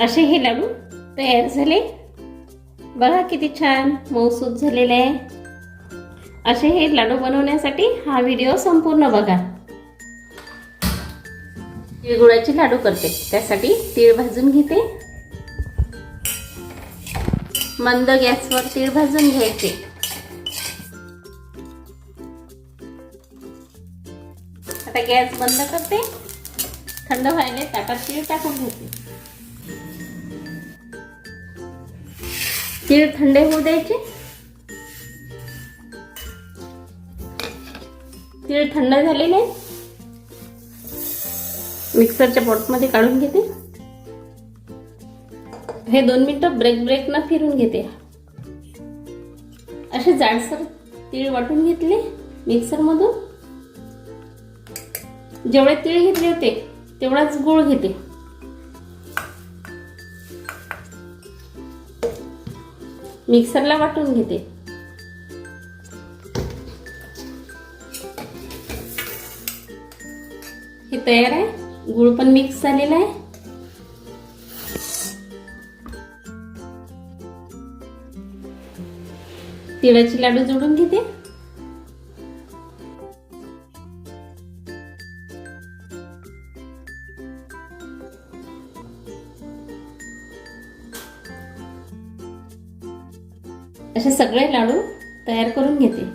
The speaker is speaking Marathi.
असे हे लाडू तयार झाले. बघा किती छान मौसूद झालेले आहे. असे हे लाडू बनवण्यासाठी हा व्हिडिओ संपूर्ण बघा. तिळगुळाचे लाडू करते. त्यासाठी तीळ भाजून घेते. मंद गॅसवर तीळ भाजून घ्यायचे. आता गॅस बंद करते. थंड व्हायला ताटात तीळ टाकून घेते. तीळ थंडे होऊ द्यायचे. तीळ थंड झालेले. मिक्सरच्या पॉटमध्ये काढून घेते. हे दोन मिनटं ब्रेक ब्रेक न फिरून घेते. असे जाडसर तीळ वाटून घेतले मिक्सरमधून. जेवढे तीळ घेतले होते तेवढाच गुळ घेते. मिक्सरला वाटून घेते. हे तयार आहे? गुळ पण मिक्स झालेला आहे. तिळाची लाडू जोडून घेते. असे सगळे लाडू तयार करून घेते.